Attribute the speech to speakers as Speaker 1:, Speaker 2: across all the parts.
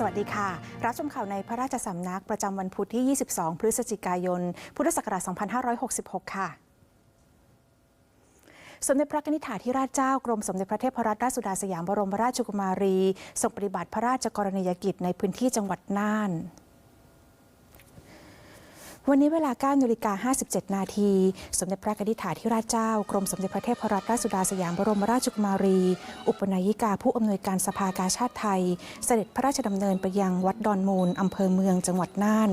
Speaker 1: สวัสดีค่ะ รับชมข่าวในพระราชสำนักประจำวันพุธที่ 22 พฤศจิกายน พุทธศักราช 2566 ค่ะ สมเด็จพระนิธิถาธิราชเจ้ากรมสมเด็จพระเทพรัตนราชสุดาสยามบรมราชกุมารีทรงปฏิบัติพระราชกรณียกิจในพื้นที่จังหวัดน่าน วันนี้เวลา9นาฬิกา57 นาที สมเด็จพระนิธิถาธิราชเจ้า กรมสมเด็จพระเทพรัตนราชสุดาสยามบรมราชกุมารี อุปนายิกาผู้อำนวยการสภากาชาติไทย เสด็จพระราชดำเนินไปยังวัดดอนมูลอำเภอเมืองจังหวัดน่าน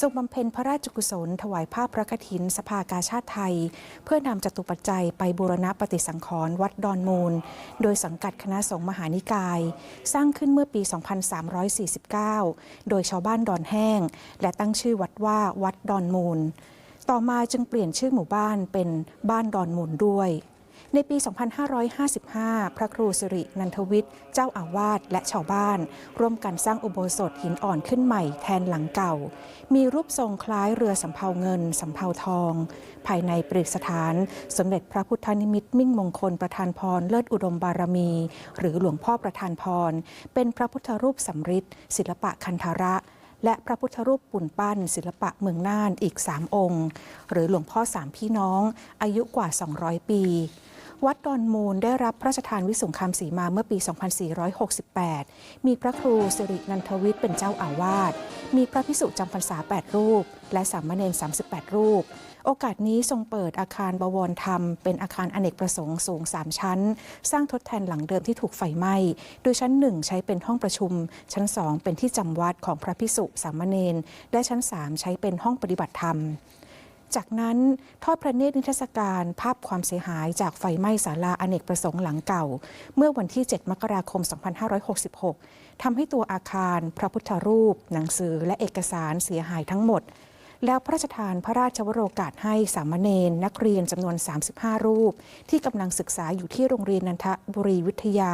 Speaker 1: ทรงบำเพ็ญพระราชกุศล ถวายผ้าพระกฐินสภากาชาติไทย เพื่อนำจตุปัจจัยไปบูรณะปฏิสังขรณ์วัดดอนมูล โดยสังกัดคณะสงฆ์มหานิกาย สร้างขึ้นเมื่อปี 2349 โดยชาวบ้านดอนแห้ง และตั้งชื่อวัดว่าวัดดอนอนมูล ต่อมาจึงเปลี่ยนชื่อหมู่บ้านเป็นบ้านดอนมูลด้วย ในปี 2555 พระครูสิรินันทวิทย์ เจ้าอาวาสและชาวบ้าน ร่วมกันสร้างอุโบสถหินอ่อนขึ้นใหม่แทนหลังเก่า มีรูปทรงคล้ายเรือสำเภาเงินสำเภาทอง ภายในประดิษฐาน สมเด็จพระพุทธนิมิตมิ่งมงคลประธานพรเลิศอุดมบารมี หรือหลวงพ่อประธานพร เป็นพระพุทธรูปสำริดศิลปะคันธาระ และพระพุทธรูปปุ่นปั้น ศิลปะเมืองน่านอีก 3 องค์ หรือหลวงพ่อสามพี่น้องอายุกว่า 200 ปี วัดดอนมูลได้รับพระราชทานวิสุงคามสีมาเมื่อปี 2468 มีพระครูสิรินันทวิทย์เป็นเจ้าอาวาส มีพระพิสุจำพรรษา 8 รูป และสามเณร 38 รูป โอกาสนี้ทรงเปิดอาคารบวรธรรม เป็นอาคารอเนกประสงค์สูง 3 ชั้น สร้างทดแทนหลังเดิมที่ถูกไฟไหม้ โดยชั้น 1 ใช้เป็นห้องประชุม ชั้น 2 เป็นที่จำวัดของพระพิสุสามเณร และชั้น 3 ใช้เป็นห้องปฏิบัติธรรม จากนั้นทอดพระเนตรนิทรรศการภาพความเสียหายจากไฟไหม้ศาลาอเนกประสงค์หลังเก่า เมื่อวันที่ 7 มกราคม 2566 ทำให้ตัวอาคาร พระพุทธรูป หนังสือและเอกสารเสียหายทั้งหมด แล้วพระราชทานพระราชวโรกาสให้สามเณรนักเรียนจำนวน 35 รูป ที่กำลังศึกษาอยู่ที่โรงเรียนนันทบุรีวิทยา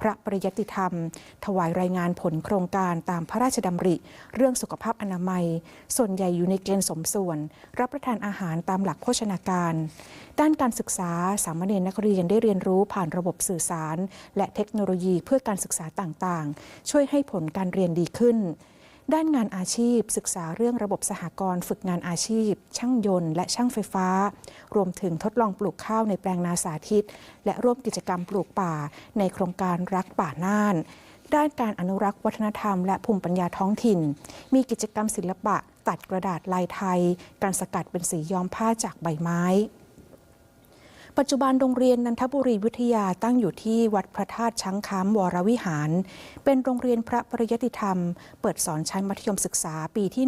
Speaker 1: พระปริยติธรรม ถวายรายงานผลโครงการตามพระราชดำริ เรื่องสุขภาพอนามัย ส่วนใหญ่อยู่ในเกณฑ์สมส่วน รับประทานอาหารตามหลักโภชนาการ ด้านการศึกษาสามเณรนักเรียนได้เรียนรู้ผ่านระบบสื่อสาร และเทคโนโลยีเพื่อการศึกษาต่างๆ ช่วยให้ผลการเรียนดีขึ้น ด้านงานอาชีพ ศึกษาเรื่องระบบสหกรณ์ฝึกงานอาชีพ ช่างยนต์และช่างไฟฟ้า รวมถึงทดลองปลูกข้าวในแปลงนาสาธิต และร่วมกิจกรรมปลูกป่า ในโครงการรักป่าน่าน ด้านการอนุรักษ์วัฒนธรรมและภูมิปัญญาท้องถิ่น มีกิจกรรมศิลปะ ตัดกระดาษลายไทย การสกัดเป็นสีย้อมผ้าจากใบไม้ ปัจจุบันโรงเรียนนันทบุรีวิทยาตั้งอยู่ที่วัดพระธาตุช้างคำวรวิหาร เป็นโรงเรียนพระปริยติธรรม เปิดสอนชั้นมัธยมศึกษาปีที่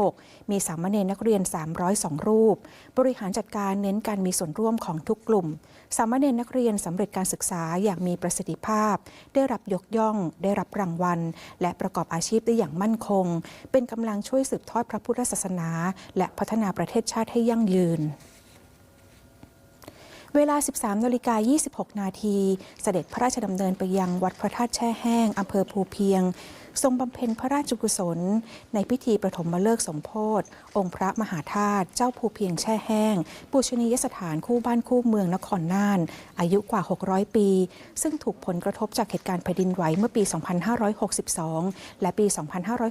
Speaker 1: 1-6 มีสามเณรนักเรียน 302 รูป บริหารจัดการเน้นการมีส่วนร่วมของทุกกลุ่ม สามเณรนักเรียนสำเร็จการศึกษาอย่างมีประสิทธิภาพ ได้รับยกย่อง ได้รับรางวัล และประกอบอาชีพได้อย่างมั่นคง เป็นกำลังช่วยสืบทอดพระพุทธศาสนา และพัฒนาประเทศชาติให้ยั่งยืน เวลา 13นาฬิกา26 นาที เสด็จพระราชดำเนินไปยังวัดพระธาตุแช่แห้งอำเภอภูเพียง ทรงบำเพ็ญพระราชกุศล ในพิธีประถมฤกษ์สมโพธิองค์พระมหาธาตุเจ้าภูเพียงแช่แห้งปูชนียสถานคู่บ้านคู่เมืองนครน่าน อายุกว่า 600 ปี ซึ่งถูกผลกระทบจากเหตุการณ์แผ่นดินไหวเมื่อปี 2562 และปี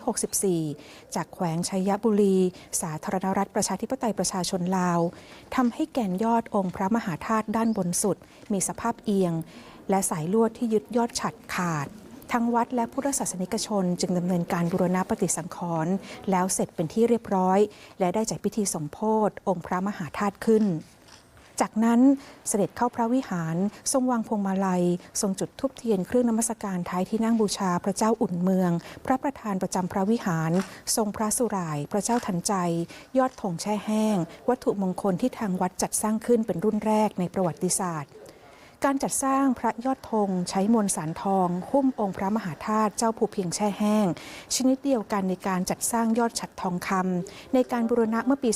Speaker 1: 2564 จากแขวงชัยบุรี สาธารณรัฐประชาธิปไตยประชาชนลาวทำให้แก่นยอดองค์พระมหาธาตุด้านบนสุด มีสภาพเอียง และสายลวดที่ยึดยอดฉัดขาด ทั้งวัดและพุทธศาสนิกชน จึงดำเนินการบูรณะปฏิสังขรณ์แล้วเสร็จเป็นที่เรียบร้อย และได้จัดพิธีสมโพธิองค์พระมหาธาตุขึ้นจากนั้นเสด็จเข้าพระวิหาร ทรงวางพวงมาลัย ทรงจุดธูปเทียนเครื่องนมัสการท้ายที่นั่งบูชาพระเจ้าอุ่นเมือง พระประธานประจำพระวิหาร ทรงพระสุราย พระเจ้าทันใจ ยอดธงแช่แห้ง วัตถุมงคลที่ทางวัดจัดสร้างขึ้นเป็นรุ่นแรกในประวัติศาสตร์ การจัดสร้างพระยอดธงใช้มวลสารทอง หุ้มองค์พระมหาธาตุเจ้าภูเพียงแช่แห้ง ชนิดเดียวกันในการจัดสร้างยอดฉัดทองคำในการบูรณะเมื่อปี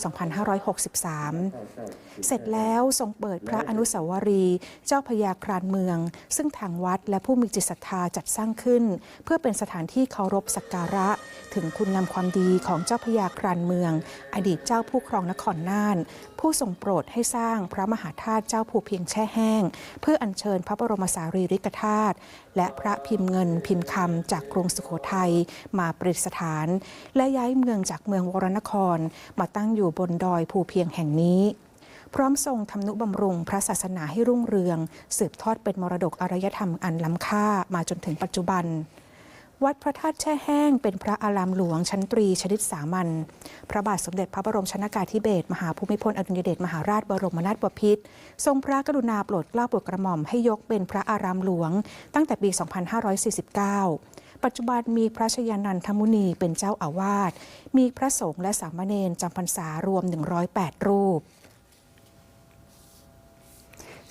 Speaker 1: 2563 เสร็จแล้วทรงเปิดพระอนุสาวรีย์เจ้าพญาครานเมือง ซึ่งทางวัดและผู้มีจิตศรัทธาจัดสร้างขึ้น เพื่อเป็นสถานที่เคารพสักการะ ถึงคุณนำความดีของเจ้าพญาครานเมือง อดีตเจ้าผู้ครองนครน่าน ผู้ทรงโปรดให้สร้างพระมหาธาตุเจ้าภูเพียงแช่แห้ง เพื่อพื่ออัญเชิญพระบรมสารีริกธาตุและพระพิมพ์เงินพิมพ์คำจากกรุงสุโขทัยมาประดิษฐาน และย้ายเมืองจากเมืองวรนคร มาตั้งอยู่บนดอยภูเพียงแห่งนี้ พร้อมทรงทำนุบำรุงพระศาสนาให้รุ่งเรือง สืบทอดเป็นมรดกอารยธรรมอันล้ำค่ามาจนถึงปัจจุบัน วัดพระธาตุแช่แห้งเป็นพระอารามหลวงชั้นตรีชนิดสามัญ พระบาทสมเด็จพระบรมชนากาธิเบศรมหาภูมิพลอดุลยเดชมหาราชบรมนาถบพิตรทรงพระกรุณาโปรดเกล้าโปรดกระหม่อมให้ยกเป็นพระอารามหลวง ตั้งแต่ปี 2549 ปัจจุบันมีพระชยานันทมุนีเป็นเจ้าอาวาส มีพระสงฆ์และสามเณรจำพรรษารวม 108 รูป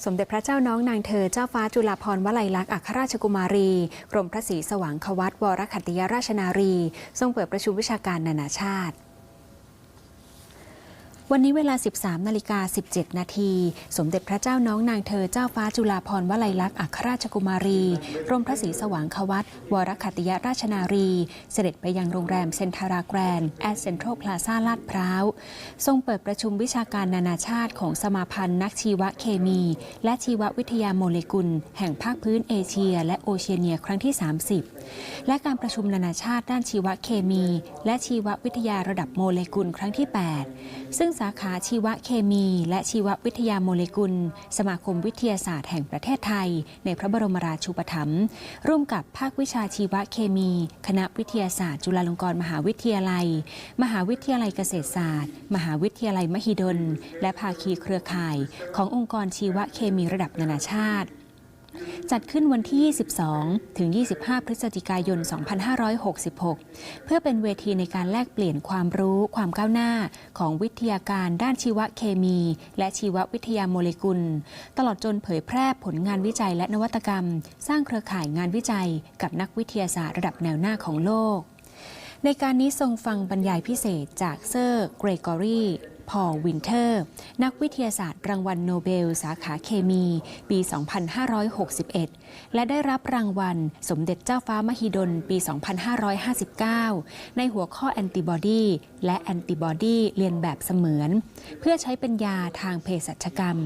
Speaker 2: สมเด็จพระเจ้าน้องนางเธอเจ้าฟ้าจุฬาภรณ์วลัยลักษณ์อัครราชกุมารี กรมพระศรีสว่างควัตวรคัตติยราชนารี ทรงเปิดประชุมวิชาการนานาชาติ วันนี้เวลา 13 นาฬิกา 17 นาที สมเด็จพระเจ้าน้องนางเธอเจ้าฟ้าจุฬาภรณ์วลัยลักษณ์อัครราชกุมารีกรมพระศรีสว่างควัตวรคัติยราชนารี เสด็จไปยังโรงแรมเซนทาราแกรนด์แอดเซ็นทรัลพลาซาลาดพร้าว ทรงเปิดประชุมวิชาการนานาชาติของสมาพันธ์นักชีวเคมี และชีววิทยาโมเลกุล แห่งภาคพื้นเอเชีย และโอเชียเนียครั้งที่ 30 และการประชุมนานาชาติด้านชีวเคมี และชีววิทยาระดับโมเลกุลครั้งที่ 8 ซึ่งสาขาชีวเคมี และชีววิทยาโมเลกุล สมาคมวิทยาศาสตร์แห่งประเทศไทย ในพระบรมราชูปถัมภ์ร่วมกับภาควิชาชีวเคมี คณะวิทยาศาสตร์ จุฬาลงกรณ์มหาวิทยาลัย มหาวิทยาลัยเกษตรศาสตร์ มหาวิทยาลัยมหิดล และภาคีเครือข่าย ขององค์กรชีวเคมีระดับนานาชาติ จัดขึ้นวันที่ 22 ถึง 25 พฤศจิกายน 2566 เพื่อเป็นเวทีในการแลกเปลี่ยนความรู้ความก้าวหน้าของวิทยาการด้านชีวเคมี และชีววิทยาโมเลกุล ตลอดจนเผยแพร่ผลงานวิจัยและนวัตกรรม สร้างเครือข่ายงานวิจัย กับนักวิทยาศาสตร์ระดับแนวหน้าของโลกในการนี้ทรงฟังบรรยายพิเศษจากเซอร์เกรกอรี พอลวินเทอร์ นักวิทยาศาสตร์รางวัลโนเบล สาขาเคมี ปี 2561 และได้รับรางวัลสมเด็จเจ้าฟ้ามหิดล ปี 2559 ในหัวข้อแอนติบอดีและแอนติบอดีเรียนแบบเสมือน เพื่อใช้เป็นยาทางเภสัชกรรม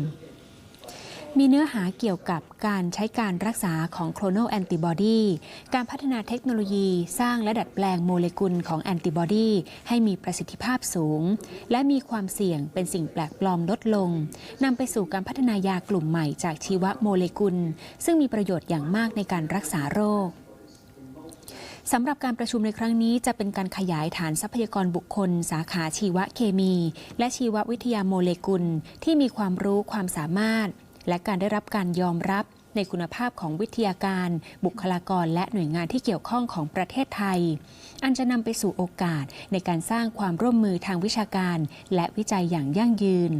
Speaker 2: มีเนื้อหาเกี่ยวกับการใช้การรักษาของโครโนแอนติบอดีการพัฒนาเทคโนโลยีสร้างและดัดแปลงโมเลกุลของแอนติบอดีให้มีประสิทธิภาพสูง และมีความเสี่ยงเป็นสิ่งแปลกปลอมลดลงนำไปสู่การพัฒนายากลุ่มใหม่จากชีวโมเลกุล ซึ่งมีประโยชน์อย่างมากในการรักษาโรคสำหรับการประชุมในครั้งนี้จะเป็นการขยายฐานทรัพยากรบุคคล สาขาชีวเคมี และชีววิทยาโมเลกุล ที่มีความรู้ความสามารถ และการได้รับการยอมรับในคุณภาพของวิทยาการ บุคลากรและหน่วยงานที่เกี่ยวข้องของประเทศไทย อันจะนำไปสู่โอกาสในการสร้างความร่วมมือทางวิชาการ และวิจัยอย่างยั่งยืน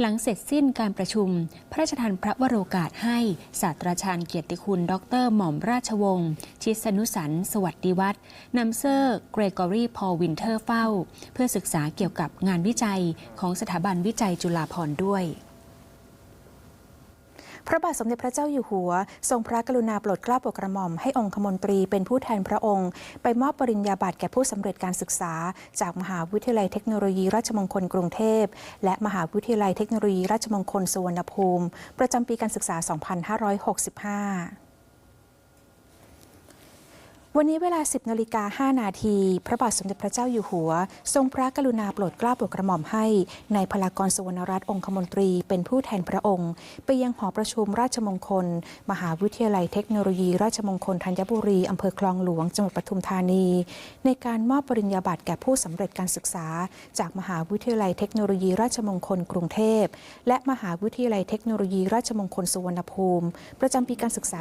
Speaker 2: หลังเสร็จสิ้นการประชุม พระราชทานพระวโรกาสให้ศาสตราจารย์เกียรติคุณ ดร หม่อมราชวงศ์ชิสนุสันสวัสดิวัฒน์นำเซอร์เกรกอรีพอลวินเทอร์เฝ้า เพื่อศึกษาเกี่ยวกับงานวิจัยของสถาบันวิจัยจุฬาภรณ์ด้วย
Speaker 1: พระบาทสมเด็จพระเจ้าอยู่หัว ทรงพระกรุณาโปรดเกล้าโปรดกระหม่อมให้องคมนตรีเป็นผู้แทนพระองค์ ไปมอบปริญญาบัตรแก่ผู้สำเร็จการศึกษา จากมหาวิทยาลัยเทคโนโลยีราชมงคลกรุงเทพ และมหาวิทยาลัยเทคโนโลยีราชมงคลสุวรรณภูมิ ประจำปีการศึกษา 2565 วันนี้เวลา 10นาฬิกา5นาที พระบาทสมเด็จพระเจ้าอยู่หัว ทรงพระกรุณาโปรดเกล้าโปรดกระหม่อมให้ในพลากรสุวรรณรัตน์องคมนตรีเป็นผู้แทนพระองค์ ไปยังหอประชุมราชมงคล มหาวิทยาลัยเทคโนโลยี ราชมงคลธัญบุรีอำเภอคลองหลวงจังหวัดปทุมธานี ในการมอบปริญญาบัตรแก่ผู้สำเร็จการศึกษา จากมหาวิทยาลัยเทคโนโลยี ราชมงคลกรุงเทพ และมหาวิทยาลัยเทคโนโลยี ราชมงคลสุวรรณภูมิ ประจำปีการศึกษา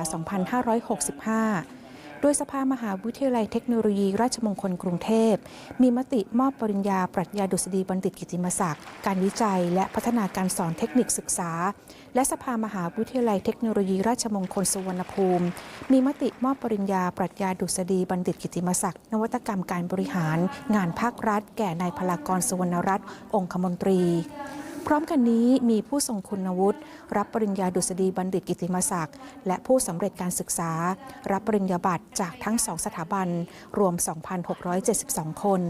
Speaker 1: 2565 ดยสภามหาวิทยาลัยเทคโนโลยี ราชมงคลกรุงเทพ มีมติมอบปริญญาปรัชญาดุษฎีบัณฑิตกิติมศักดิ์ การวิจัย และพัฒนาการสอนเทคนิคศึกษา และสภามหาวิทยาลัยเทคโนโลยี ราชมงคลสุวรรณภูมิ มีมติมอบปริญญาปรัชญาดุษฎีบัณฑิตกิติมศักดิ์ นวัตกรรมการบริหาร งานภาครัฐ แก่นายพลากรสุวรรณรัตน์องคมนตรี พร้อมกันนี้มีผู้ทรงคุณวุฒิรับปริญญาดุษฎีบัณฑิตกิติมศักดิ์และผู้สำเร็จการศึกษา รับปริญญาบัตรจากทั้งสองสถาบัน รวม 2,672 คน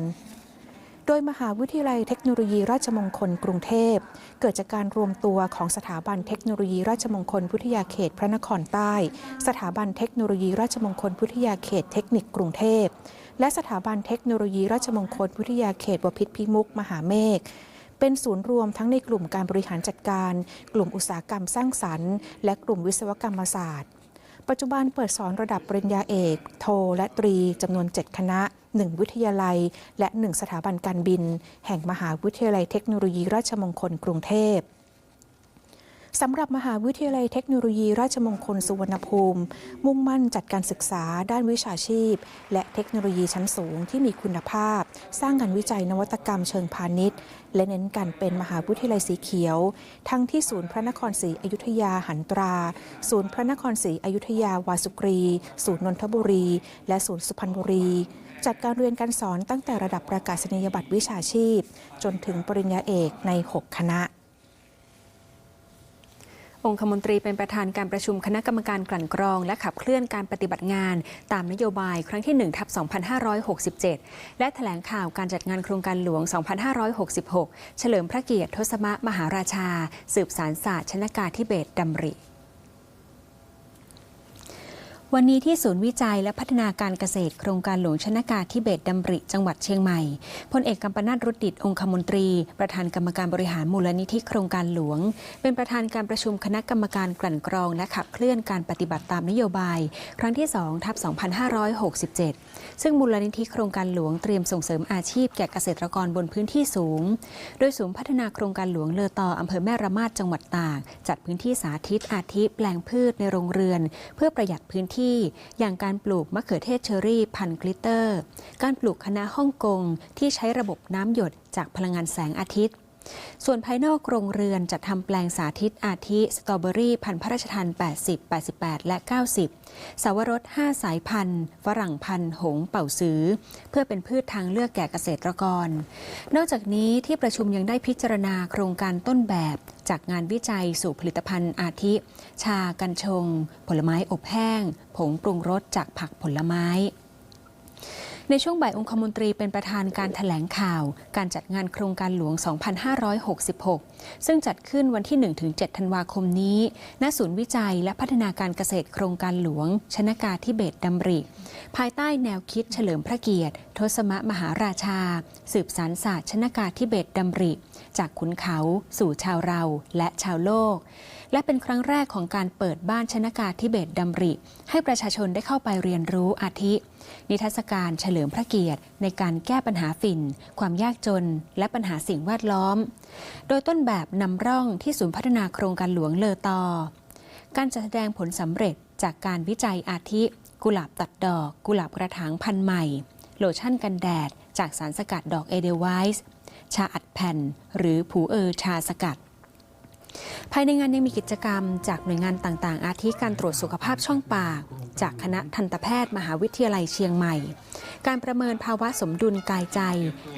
Speaker 1: โดยมหาวิทยาลัยเทคโนโลยีราชมงคลกรุงเทพ เกิดจากการรวมตัวของสถาบันเทคโนโลยีราชมงคลพุทธยาเขตพระนครใต้ สถาบันเทคโนโลยีราชมงคลพุทธยาเขตเทคนิคกรุงเทพ และสถาบันเทคโนโลยีราชมงคลพุทธยาเขตวพิษพิมุกมหาเมฆ เป็นศูนย์รวมทั้งในกลุ่มการบริหารจัดการ กลุ่มอุตสาหกรรมสร้างสรรค์ และกลุ่มวิศวกรรมศาสตร์ ปัจจุบันเปิดสอนระดับปริญญาเอก โท และตรีจำนวน 7 คณะ 1 วิทยาลัย และ 1 สถาบันการบิน แห่งมหาวิทยาลัยเทคโนโลยีราชมงคลกรุงเทพ สำหรับมหาวิทยาลัยเทคโนโลยีราชมงคลสุวรรณภูมิ มุ่งมั่นจัดการศึกษาด้านวิชาชีพ และเทคโนโลยีชั้นสูงที่มีคุณภาพ สร้างงานวิจัยนวัตกรรมเชิงพาณิชย์ และเน้นการเป็นมหาวิทยาลัยสีเขียว ทั้งที่ศูนย์พระนครศรีอยุธยาหันตรา ศูนย์พระนครศรีอยุธยาวาสุกรี ศูนย์นนทบุรี และศูนย์สุพรรณบุรี จัดการเรียนการสอนตั้งแต่ระดับประกาศนียบัตรวิชาชีพ จนถึงปริญญาเอกใน 6 คณะ
Speaker 2: องคมนตรีเป็นประธานการประชุมคณะกรรมการกลั่นกรอง และขับเคลื่อนการปฏิบัติงาน ตามนโยบายครั้งที่1ทับ2567 และแถลงข่าวการจัดงานโครงการหลวง 2566 เฉลิมพระเกียรติทศมะมหาราชา สืบสารศาสตร์ชนากาธิเบศดำริ วันนี้ที่ศูนย์วิจัยและพัฒนาการเกษตร โครงการหลวงชนากาธิเบศรดำริ จังหวัดเชียงใหม่ พลเอกกัมปนาตรุดดิตองคมนตรี ประธานกรรมการบริหารมูลนิธิโครงการหลวง เป็นประธานการประชุมคณะกรรมการกลั่นกรอง และขับเคลื่อนการปฏิบัติตามนโยบาย ครั้งที่2ทับ2567 ซึ่งมูลนิธิโครงการหลวงเตรียมส่งเสริมอาชีพแก่เกษตรกรบนพื้นที่สูง โดยศูนย์พัฒนาโครงการหลวงเลอต่ออำเภอแม่ระมาดจังหวัดตากจัดพื้นที่สาธิตอาทิแปลงพืชในโรงเรือน เพื่อประหยัดพื้นที่อย่างการปลูกมะเขือเทศเชอรี่พันกลิตเตอร์ การปลูกคณะฮ่องกงที่ใช้ระบบน้ำหยดจากพลังงานแสงอาทิตย์ ส่วนภายนอกโรงเรือนจัดทำแปลงสาธิตอาทิสตรอเบอรี่พันธุ์พระราชทาน80 88 และ 90 สาวรส 5 สายพันธุ์ ฝรั่งพันธุ์หงเป่าซื้อ เพื่อเป็นพืชทางเลือกแก่เกษตรกร นอกจากนี้ที่ประชุมยังได้พิจารณาโครงการต้นแบบ จากงานวิจัยสู่ผลิตภัณฑ์อาทิ ชากัญชง ผลไม้อบแห้ง ผงปรุงรสจากผักผลไม้ ในช่วงบ่ายองคมนตรีเป็นประธานการถแถลงข่าว การจัดงานโครงการหลวง 2566 ซึ่งจัดขึ้นวันที่ 1-7 ธันวาคมนี้ ณ ศูนย์วิจัยและพัฒนาการเกษตรโครงการหลวง ชนากาทิเบตดำริ ภายใต้แนวคิดเฉลิมพระเกียรติ ทศมะมหาราชา สืบสารศาสตร์ชนากาทิเบตดำริ จากขุนเขาสู่ชาวเราและชาวโลก และเป็นครั้งแรกของการเปิดบ้านชนากาทิเบตดำริ ให้ประชาชนได้เข้าไปเรียนรู้อาทิ นิทรรศการเฉลิมพระเกียรติ ในการแก้ปัญหาฝิ่น ความยากจน และปัญหาสิ่งแวดล้อม โดยต้นแบบนำร่องที่ศูนย์พัฒนาโครงการหลวงเลอตอ การจัดแสดงผลสำเร็จจากการวิจัยอาทิ กุหลาบตัดดอก กุหลาบกระถางพันใหม่ โลชั่นกันแดด จากสารสกัดดอกเอเดไวส์ชาอัดแผ่น หรือผูเออชาสกัด ภายในงานยังมีกิจกรรมจากหน่วยงานต่างๆ อาทิการตรวจสุขภาพช่องปาก จากคณะทันตแพทย์มหาวิทยาลัยเชียงใหม่ การประเมินภาวะสมดุลกายใจ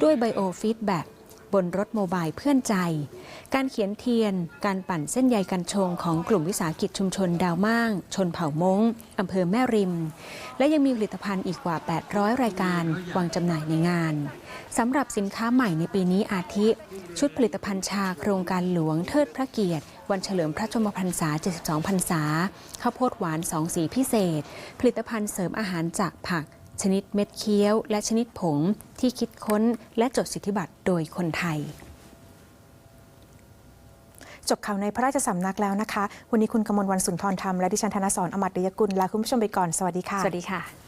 Speaker 2: ด้วยไบโอฟีดแบ็ก บนรถโมบายเพื่อนใจ การเขียนเทียน การปั่นเส้นใยกันชงของกลุ่มวิสาหกิจชุมชนดาวม่าง ชนเผ่ามงอำเภอแม่ริม และยังมีผลิตภัณฑ์อีกกว่า 800 รายการวางจำหน่ายในงานสำหรับสินค้าใหม่ในปีนี้อาทิ ชุดผลิตภัณฑ์ชาโครงการหลวงเทิดพระเกียรติ วันเฉลิมพระชนมพรรษา 72 พรรษา ข้าวโพดหวาน 2 สีพิเศษ ผลิตภัณฑ์เสริมอาหารจากผัก ชนิดเม็ดเคี้ยว และชนิดผงที่คิดค้นและจดสิทธิบัตรโดยคนไทย
Speaker 1: จบข่าวในพระราชสำนักแล้วนะคะ วันนี้คุณกมลวันสุนทรธรรมและดิฉันธนสรอมัตยกุลลาคุณผู้ชมไปก่อน สวัสดีค่ะ
Speaker 2: สวัสดีค่ะ